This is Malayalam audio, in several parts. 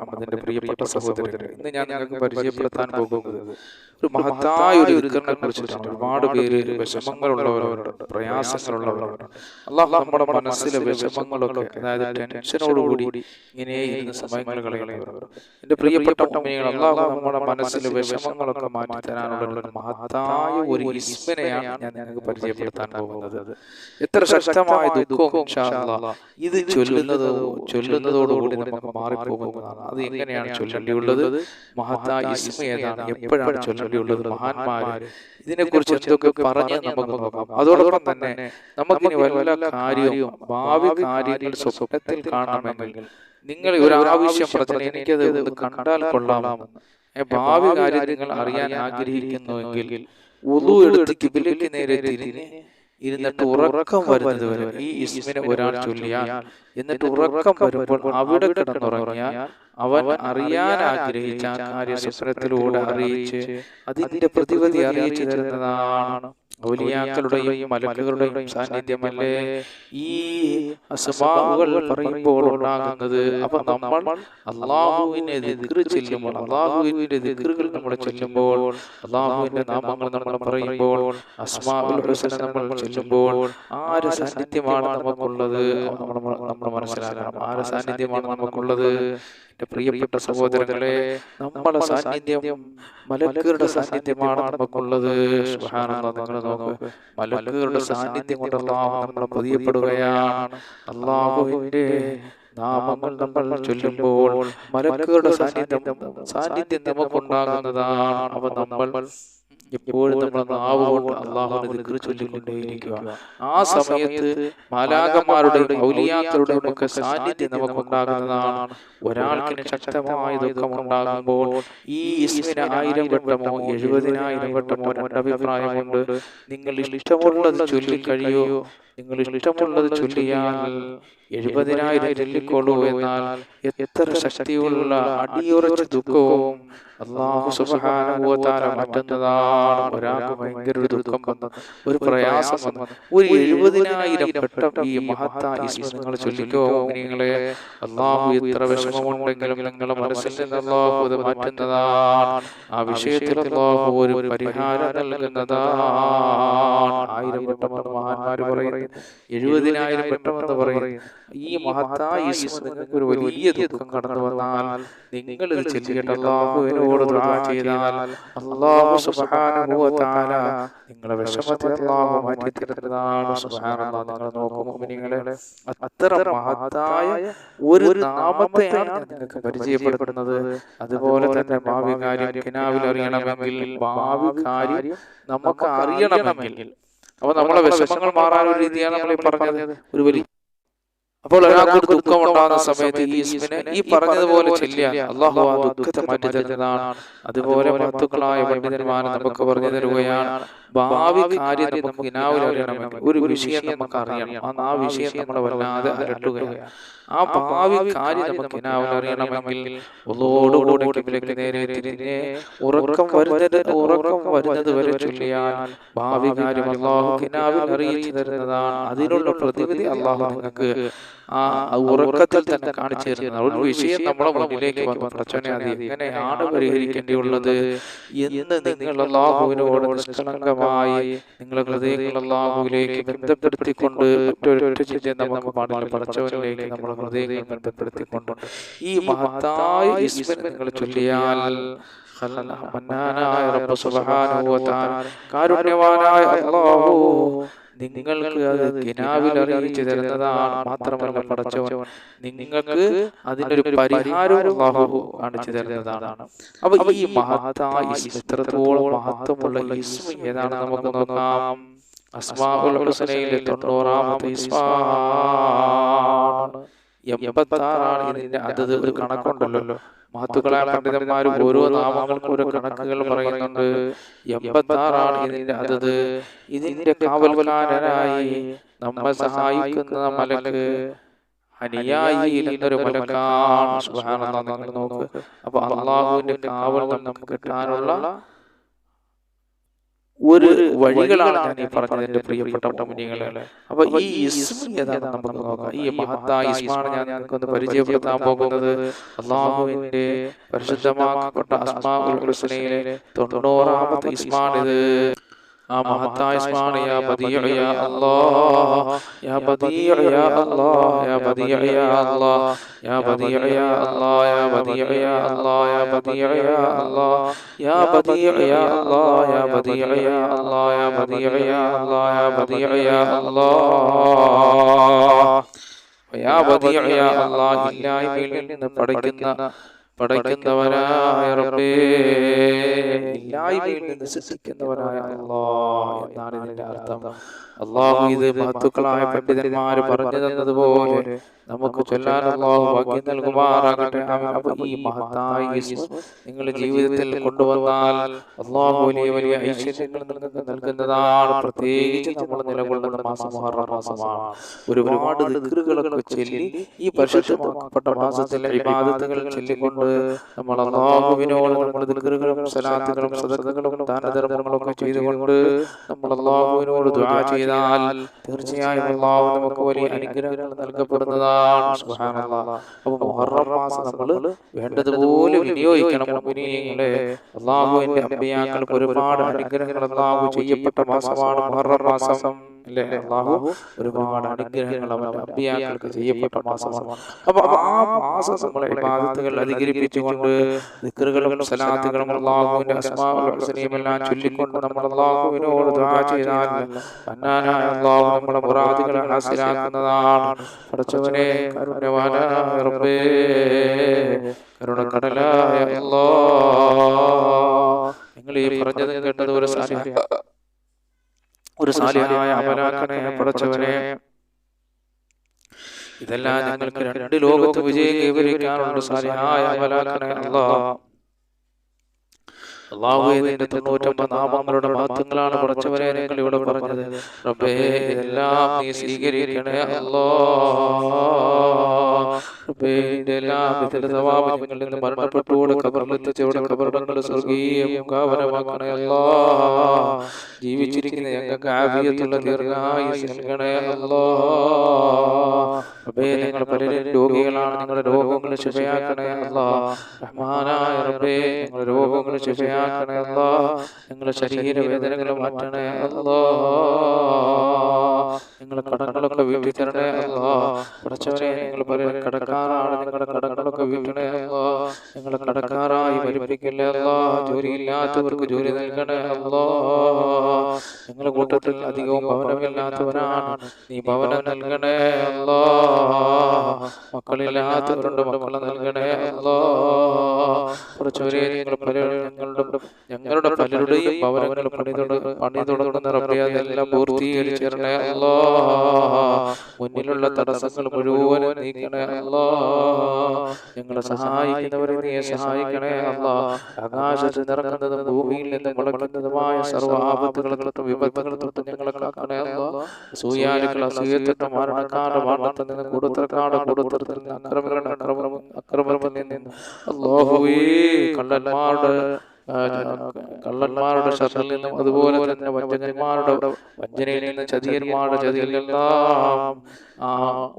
മുഹമ്മദിന്റെ പ്രിയപ്പെട്ട സഹോദരങ്ങളെ ഇന്ന് ഞാൻ നിങ്ങൾക്ക് പരിചയപ്പെടുത്താൻ പോകുന്നത് ഒരു മഹത്തായ ഒരു ദിക്കറിനെ കുറിച്ചിട്ടാണ്. ഒരുപാട് പേര് വിഷമങ്ങളുള്ളവരുണ്ട് പ്രയാസങ്ങളുള്ളവരുണ്ട്. അള്ളാഹ് നമ്മുടെ മനസ്സിലെ വിഷമങ്ങളൊക്കെ അതായത് ടെൻഷനോടുകൂടി ഇങ്ങനെ ഇരുന്ന് സമയങ്ങൾ കളയുന്നവരുണ്ട്. എന്റെ പ്രിയപ്പെട്ട ഉമ്മകൾ അള്ളാഹു നമ്മുടെ മനസ്സിലെ വിഷമങ്ങളൊക്കെ മാറ്റി തരാനുള്ള ഒരു മഹത്തായ ഒരു ഇസ്മിനെയാണ് ഞാൻ നിങ്ങൾക്ക് പരിചയപ്പെടുത്താൻ പോകുന്നത്. എത്ര ശക്തമായ ദുഃഖവും ഇത് ചൊല്ലുന്നത് ചൊല്ലുന്നതോടുകൂടി നമുക്ക് മാറിപ്പോകുന്നതാണ്. അത് എങ്ങനെയാണ് ചൊല്ലേണ്ടിയുള്ളത് മഹത്തായ ഇസ്മ ഏതാണ്? എപ്പോഴാണ് ചൊല്ലേണ്ടിയുള്ളത് മഹാന്മാര് ഇതിനെക്കുറിച്ച് എന്തൊക്കെ പറഞ്ഞ് നമുക്ക് നോക്കാം. അതോടൊപ്പം തന്നെ നമുക്കിനി വല്ല കാര്യവും ഭാവി കാര്യങ്ങൾ സ്വപ്നത്തിൽ കാണണമെങ്കിൽ നിങ്ങൾ ഒരു ആവശ്യം എനിക്കത് കണ്ടാൽ കൊള്ളാമെന്ന്. ഭാവി കാര്യങ്ങൾ അറിയാൻ ആഗ്രഹിക്കുന്നുവെങ്കിൽ ഉദു എടുത്ത് കിബിലേക്ക് നേരെ തിരിഞ്ഞ് ഇരുന്നിട്ട് ഉറക്കം വരുന്നത് വരെ ഈ ഇസ്മിനെ ഒരാൾ ചൊല്ലിയാൽ എന്നിട്ട് ഉറക്കം വരുമ്പോൾ അവിടെ കിടന്നുറങ്ങിയാൽ അവൻ അറിയാൻ ആഗ്രഹിച്ച ആ കാര്യം സ്വപ്നത്തിലൂടെ അറിയിച്ച് അതിന്റെ പ്രതിവിധി അറിയിച്ചു തരുന്നതാണ് ഔലിയാക്കളുടെയും മലക്കുകളുടെയും സാന്നിധ്യമല്ലേ? ഈ അസ്മാവുകൾ പറയുമ്പോൾ ഉണ്ടാകുന്നത് അപ്പൊ നമ്മൾ അള്ളാഹുവിനെ ചെല്ലുമ്പോൾ അള്ളാഹുവിന്റെ ദിക്റുകൾ നമ്മൾ ചെല്ലുമ്പോൾ അള്ളാഹുവിന്റെ നാമങ്ങൾ നമ്മൾ പറയുമ്പോൾ അസ്മാഉൽ ഹുസന നമ്മൾ ചെല്ലുമ്പോൾ ആര് സാന്നിധ്യമാണ് നമുക്കുള്ളത്? നമ്മൾ നമ്മൾ മനസ്സിലാക്കണം. ആര് സാന്നിധ്യമാണ് നമുക്കുള്ളത്? എന്റെ പ്രിയപ്പെട്ട സഹോദരങ്ങളെ നമ്മുടെ സാന്നിധ്യം മലക്കുകളുടെ സാന്നിധ്യമാണ് നമുക്കുള്ളത്. സുബ്ഹാനല്ലാഹ് നോക്ക് മലക്കുകളുടെ സാന്നിധ്യം കൊണ്ട് അള്ളാഹു നമ്മളെ പ്രിയപ്പെടുകയാണ് അള്ളാഹുവിന്റെ നാമങ്ങൾ നമ്മൾ ചൊല്ലുമ്പോൾ മലക്കുകളുടെ സാന്നിധ്യം സാന്നിധ്യം നമുക്കുണ്ടാകുന്നതാണ്. അവ നമ്മൾ എപ്പോഴും നമ്മൾ നാവ് കൊണ്ട് അള്ളാഹുവിനെ ദിക്റ് ചൊല്ലിക്കൊണ്ടേയിരിക്കുക. ആ സമയത്ത് മാലാകന്മാരുടെയും ഔലിയാക്കളുടെയും ഒക്കെ സാന്നിധ്യം നമുക്ക് ഉണ്ടാകുന്നതാണ്. ഒരാൾക്ക് ശക്തമായ ദുഃഖം ഉണ്ടാകുമ്പോൾ ഈ ഇസ്മിന് ആയിരം വട്ടമോ എഴുപതിനായിരം വട്ടമോ രണ്ടഭിപ്രായമുണ്ട് നിങ്ങൾ ഇഷ്ടമുള്ളത് ചൊല്ലിക്കഴിയോ? നിങ്ങൾ ഇഷ്ടമുള്ളത് ചൊല്ലിയാൽ എഴുപതിനായിരം ചൊല്ലിക്കൊള്ളൂ എന്നാൽ എത്ര ശക്തിയുള്ള അടിയുറച്ച ദുഃഖവും അള്ളാഹു തആല മാറ്റുന്നതാണ് ഒരാൾക്ക് ഭയങ്കര ഒരു ദുഃഖം വന്നു ഒരു പ്രയാസം വന്നു ഒരു എഴുപതിനായിരം വട്ടം ഈ മഹത്തായ നിങ്ങൾ ചൊല്ലിക്കോ നിങ്ങളെ അള്ളാഹു എത്ര വിഷമമുണ്ടെങ്കിലും നിങ്ങളുടെ മനസ്സിൽ നിന്ന് അള്ളാഹു അത് മാറ്റുന്നതാണ്. ആ വിഷയത്തിൽ അള്ളാഹു ഒരു പരിഹാരം നൽകുന്നതാണ്. ആയിരം വട്ടം മഹാന്മാർ പറയുന്നു. എഴുപതിനായിരം വട്ടം എന്ന് പറയുന്നു. ഈ മഹത്തായ നിങ്ങൾക്ക് ഒരു വലിയ ദുഃഖം കടന്നു വന്നാൽ നിങ്ങൾ ഇത് ചെല്ലിയിട്ട് അള്ളാഹുവിനോട് ദുആ ചെയ്താൽ അല്ലാഹു സുബ്ഹാനഹു വ തആല നിങ്ങളുടെ വിഷമത്തെ അല്ലാഹു മാറ്റി തരുന്നതാണ് സുബ്ഹാനല്ലാഹ്. നിങ്ങൾ നോക്കും മുഅ്മിനീങ്ങളെ അത്ര മഹത്തായ ഒരു നാമത്തെയാണ് നിങ്ങൾക്ക് പരിചയപ്പെടുത്തുന്നത്. അതുപോലെ തന്നെ ഭാവി കാര്യം കിനാവിൽ അറിയണമെങ്കിൽ ഭാവി കാര്യം നമുക്ക് അറിയണമെങ്കിൽ അപ്പൊ നമ്മളെ വിഷമങ്ങൾ മാറാൻ ഒരു രീതിയാണ് നമ്മൾ പറഞ്ഞത്. ഒരു വലിയ അപ്പോൾ ഒരാൾക്ക് ഒരു ദുഃഖം ഉണ്ടാകുന്ന സമയത്ത് ഈ ഇസ്മിനെ ഈ പറഞ്ഞതുപോലെ ചെല്ലിയാൽ അള്ളാഹു ആ ദുഃഖത്തെ മാറ്റി തരുന്നതാണ്. അതുപോലെ മഹത്തുക്കളായ പണ്ഡിതന്മാരെ നമുക്ക് പറഞ്ഞു തരുകയാണ് ഭാവി കാര്യം നമുക്ക് ഇനാവിൽ അറിയണമെങ്കിൽ ഒരു വിഷയം നമുക്ക് അറിയണം ആ- വിഷയം നമ്മളെ വല്ലാതെ അലട്ടുകയാണ് ആ ഭാവി കാര്യം നമുക്ക് ഇനാവിൽ അറിയണമെങ്കിൽ ഒന്നോടുകൂടെ കിബിലേക്ക് നേരെ തിരിഞ്ഞ് ഉറക്കം വരുന്നത് ഉറക്കം വരുന്നത് വരെ ചൊല്ലിയാൽ ഭാവി കാര്യം അള്ളാഹു കിനാവിൽ അറിയിച്ചു തരുന്നതാണ്. അതിനുള്ള പ്രതിവിധി അള്ളാഹു നിങ്ങൾക്ക് ആ ഉറക്കത്തിൽ തന്നെ കാണിച്ചു തരുന്ന ഒരു വിഷയം നമ്മളെ മുന്നിലേക്ക് വന്നു. പ്രച്ചനെ അത് എങ്ങനെയാണ് പരിഹരിക്കേണ്ടിയുള്ളത്? എന്ന് നിങ്ങൾ അള്ളാഹുവിനോട് നിഷ്കളങ്കമായി നിങ്ങളുടെ ഹൃദയങ്ങൾ അള്ളാഹുവിലേക്ക് ബന്ധപ്പെടുത്തിക്കൊണ്ട് മറ്റൊരു ചിന്ത നമുക്ക് പാടില്ല. പടച്ചവനിലേക്ക് നമ്മുടെ ഹൃദയങ്ങൾ ബന്ധപ്പെടുത്തിക്കൊണ്ട് ഈ മഹത്തായ നിങ്ങൾ ചൊല്ലിയാൽ കാരുണ്യവാനായ അല്ലാഹു നിങ്ങൾക്ക് അത് കിനാവിൽ അറിയിച്ചു തരുന്നതാണ് മാത്രമല്ല പടച്ചവൻ. നിങ്ങൾക്ക് അതിനൊരു പരിഹാരവും അല്ലാഹു കാണിച്ചു തരുന്നതാണ്. അപ്പൊ ഈ മഹത്തായ എത്രത്തോളം മഹത്വമുള്ള ഇസ്മ ഏതാണ് നമുക്ക് നോക്കാം? അസ്മാഉൽ ഹുസനയിലെ തൊണ്ണൂറാമത്തെ ഇസ്മാണ് എൺപത്താറാണ് ഇതിന്റെ അതത് ഒരു കണക്കുണ്ടല്ലോ. മഹത്തുക്കളായ പണ്ഡിതന്മാർ ഓരോ നാമങ്ങൾക്കും ഓരോ കണക്കുകൾ പറയുന്നുണ്ട്. എൺപത്താറാണ് ഇതിന്റെ അതത് ഇതിന്റെ കാവൽകാരനായി നമ്മെ സഹായിക്കുന്ന മലക്ക് ഹനിയായി എന്നൊരു മലക്കാണ്. നോക്ക്. അപ്പൊ അള്ളാഹുവിന്റെ കാവൽ നമുക്ക് കിട്ടാനുള്ള ഒരു വഴികളാണ് ഞാൻ ഈ പറഞ്ഞത് എന്റെ പ്രിയപ്പെട്ട കുഞ്ഞുങ്ങളെ അപ്പൊ ഈ ഇസ്മ ഏതാണ് നമുക്ക് നോക്കാം. ഈ മഹത്തായ ഇസ്മാണ് ഞാൻ നിനക്കൊന്ന് പരിചയപ്പെടുത്താൻ പോകുന്നത് അള്ളാഹുവിന്റെ പരിശുദ്ധമാക്കപ്പെട്ട അസ്മാഉൽ ഹുസ്നയിലെ തൊണ്ണൂറാമത്തെ ഇസ്മാണിത്. മഹത്തായ സ്മാണ് യാ ബദിയ യാ അല്ലാഹ് യാ ബദിയ യാ അല്ലാഹ് യാ ബദിയ യാ അല്ലാഹ് യാ ബദിയ യാ അല്ലാഹ് യാ ബദിയ യാ അല്ലാഹ് യാ യാ അല്ലാഹ് യാ ഇല്ലായ്മയിൽ നിന്ന് പഠിക്കുന്ന പടയ്ക്കുന്നവനായ റബ്ബേ ഇല്ലായ്മയിൽ നിന്ന് സൃഷ്ടിക്കുന്നവനായ അല്ലാഹ് എന്നാണ് ഇതിന്റെ അർത്ഥം. അള്ളാഹു ഇത് മഹത്തുക്കളായ പണ്ഡിതന്മാര് പറഞ്ഞു തന്നതുപോലെ നമുക്ക് ചൊല്ലാൻ അള്ളാഹു ഭാഗ്യം നൽകുമാറാകട്ടെ. ഈ മഹത്തായ നിങ്ങൾ ജീവിതത്തിൽ കൊണ്ടുവന്നാൽ അള്ളാഹു വലിയ വലിയ ഐശ്വര്യങ്ങൾ നിങ്ങൾക്ക് നൽകുന്നതാണ്. പ്രത്യേകിച്ച് നമ്മൾ നിലകൊള്ളുന്ന മാസം മാസമാണ്. ഒരുപാട് ദിക്കറുകളൊക്കെ ചൊല്ലി ഈ പരിശുദ്ധമാക്കപ്പെട്ട മാസത്തിലെ വിവാദത്തുകൾ ചൊല്ലിക്കൊണ്ട് നമ്മൾ അള്ളാഹുവിനോട് നമ്മൾ ദിക്കറുകളും സലാത്തുകളും സദഖകളും ദാനധർമ്മങ്ങളും ഒക്കെ ചെയ്തുകൊണ്ട് നമ്മൾ അള്ളാഹുവിനോട് ദുആ ചെയ്താൽ തീർച്ചയായും അള്ളാഹു നമുക്ക് വലിയ അനുഗ്രഹങ്ങൾ നൽകപ്പെടുന്നതാണ്. അപ്പൊ മുഹറം മാസം നമ്മൾ വേണ്ടതുപോലെ വിനിയോഗിക്കണം. അള്ളാഹുവിന്റെ അമ്പിയാക്കൾക്ക് ഒരുപാട് അനുഗ്രഹങ്ങൾ അള്ളാഹു ചെയ്യപ്പെട്ട മാസമാണ് മുഹറം മാസം. അല്ലേ? അള്ളാഹു ഒരുപാട് അനുഗ്രഹങ്ങൾ അവന്റെ അമ്പിയാക്കൾക്ക് ചെയ്യപ്പെട്ട മാസമാണ്. അപ്പൊ ആ മാസം നമ്മളെ ഇബാദത്തുകൾ അധികരിപ്പിച്ചുകൊണ്ട് നിക്കറുകളും സലാത്തുകളും അള്ളാഹുവിന്റെ അസ്മാവുമെല്ലാം ചൊല്ലിക്കൊണ്ട് നമ്മൾ അള്ളാഹുവിനോട് ദുആ ചെയ്താൽ അന്നാനായ അള്ളാഹു നമ്മളെ മുറാദുകളെ ഹാസിലാക്കുന്നതാണ്. പഠിച്ചവനെ കരുണവാനായ റബ്ബേ കരുണക്കടലായ അല്ലാഹ് നിങ്ങൾ ഈ പറഞ്ഞത് കേട്ടത് ഒരു സാധ്യത ഒരു സാലിഹായ അമലാക്കനെ പടച്ചവനെ ഇതെല്ലാം ഞങ്ങൾക്ക് രണ്ട് ലോകത്ത് വിജയം കൈവരിക്കാനുള്ള സാലിഹായ അമലാക്കണേ അല്ലാഹ് അള്ളാഹുവിന്റെ തൊണ്ണൂറ്റൊമ്പത് നാമങ്ങളുടെ മഹത്വങ്ങളാണ് പടച്ചവരെ നിങ്ങൾ ഇവിടെ പറഞ്ഞത്. റബ്ബേ ഇതെല്ലാം നീ സ്വീകരിക്കണേ അല്ലോ അല്ലോ. ജീവിച്ചിരിക്കുന്ന ഞങ്ങൾക്ക് ആവിയത്തുള്ള റബ്ബേ പലരും രോഗികളാണ്. നിങ്ങളുടെ രോഗങ്ങൾ ശുഭയാക്കണേ അല്ലോ. റഹ്മാനായ റബ്ബേ രോഗങ്ങൾ ശുഭയാക്കണേ അല്ലോ. നിങ്ങളുടെ ശരീരവേദനകൾ മാറ്റണേ അല്ലോ. നിങ്ങളുടെ കടങ്ങളൊക്കെ വീട്ടിൽ തരണേ അല്ലോ. പഠിച്ചവരെ നിങ്ങൾ പലരും കടക്കാറാണ് നിങ്ങളുടെ കടങ്ങളൊക്കെ വീട്ടണേ അല്ലോ. നിങ്ങളുടെ കടക്കാറായി ഭരിപ്പിക്കില്ലേ അല്ലോ. ജോലിയില്ലാത്തവർക്ക് ജോലി നൽകണേ അല്ലോ. നിങ്ങളുടെ കൂട്ടത്തിൽ അധികവും ഭവനമില്ലാത്തവരാണ് നീ ഭവനം നൽകണേ അല്ലോ. മക്കളില്ലാത്തവരുണ്ട് മക്കളെ നൽകണേ അല്ലോ. കുറച്ചുവരെ നിങ്ങൾ ഞങ്ങളുടെ ഞങ്ങളുടെ പലരുടെയും ഭവനങ്ങൾ പണി പണി തുടങ്ങുന്ന റബ്ബിയതെല്ലാം പൂർത്തീകരിച്ചിരണേ അല്ലോ. മുന്നിലുള്ള തടസ്സങ്ങൾ മുഴുവൻ നീക്കണേ അല്ലോ ഞങ്ങളെ സഹായിക്കുന്നവരെ നീ സഹായിക്കണേ അല്ലോ. ആകാശത്ത് നിറക്കുന്നതും ഭൂമിയിൽ നിന്ന് മുളക്കുന്നതുമായ സർവ ആപത്തുകൾ തൊട്ടും വിപത്തുകൾ തൊട്ടും ഞങ്ങളെ കാക്കണേ അല്ലോ. സൂയാലുകൾ അസൂയത്തിട്ട് മരണക്കാരുടെ മരണത്തിൽ നിന്ന് കൊടുത്തക്കാട് കൊടുത്തത്തിൽ നിന്ന് അക്രമികളുടെ അക്രമം അക്രമത്തിൽ നിന്ന് അല്ലാഹുവേ കള്ളന്മാരുടെ കള്ളന്മാരുടെ ഷറിൽ നിന്നും അതുപോലെ തന്നെ വഞ്ചകന്മാരുടെ വഞ്ചനയിൽ നിന്ന് ചതിയന്മാരുടെ ചതിയിലെല്ലാം ആ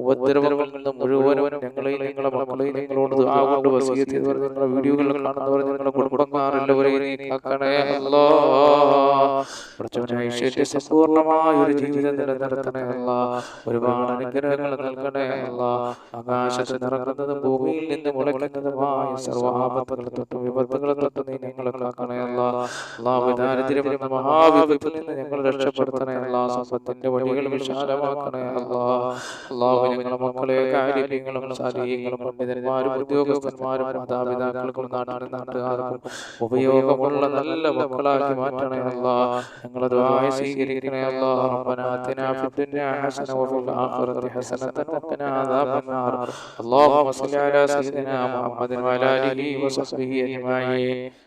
ഉപദ്രവങ്ങളിൽ നിന്ന് മുഴുവനും ഞങ്ങളെയും നിങ്ങളുടെ മക്കളെയും നിങ്ങളോട് ആകൊണ്ട് കൊണ്ട് നിങ്ങളുടെ വീഡിയോകൾ കാണുന്നവർ നിങ്ങളുടെ കുടുംബക്കാരെല്ലാവരെയും കാക്കണേ അല്ലോ. ഐശ്വര്യ സമ്പൂർണമായ ഒരു ജീവിതം നിലനിർത്തണേ അല്ല. ഒരുപാട് അനുഗ്രഹങ്ങൾ നൽകണേ അല്ല. ആകാശത്ത് നിറങ്ങുന്നതും ഭൂമിയിൽ നിന്ന് മുളയ്ക്കുന്നതുമായ സർവാപത്തുകൾ തൊട്ടും വിപത്തുകൾ തൊട്ടും നീ ഞങ്ങളെ കാക്കണേ അല്ല അള്ളാഹു ദാരിദ്ര്യം എന്ന മഹാവിപത്തിൽ നിന്ന് ഞങ്ങൾ രക്ഷപ്പെടുത്തണേ അല്ല സമ്പത്തിന്റെ വഴികൾ വിശാലമാക്കണേ അല്ല അള്ളാഹു ഞങ്ങളുടെ മക്കളെ കാര്യങ്ങളും സാരീങ്ങളും പണ്ഡിതന്മാരും ഉദ്യോഗസ്ഥന്മാരും മാതാപിതാക്കൾക്കും നാട്ടിലെ നാട്ടുകാർക്കും ഉപയോഗമുള്ള നല്ല മക്കളാക്കി മാറ്റണേ അല്ല ഞങ്ങളെ ദ്വായ സ്വീകരിക്കണേ അല്ല ربنا آتنا في الدنيا حسنة وفي الآخرة حسنة وقنا عذاب النار اللهم صل على سيدنا محمد وعلى آله وصحبه أجمعين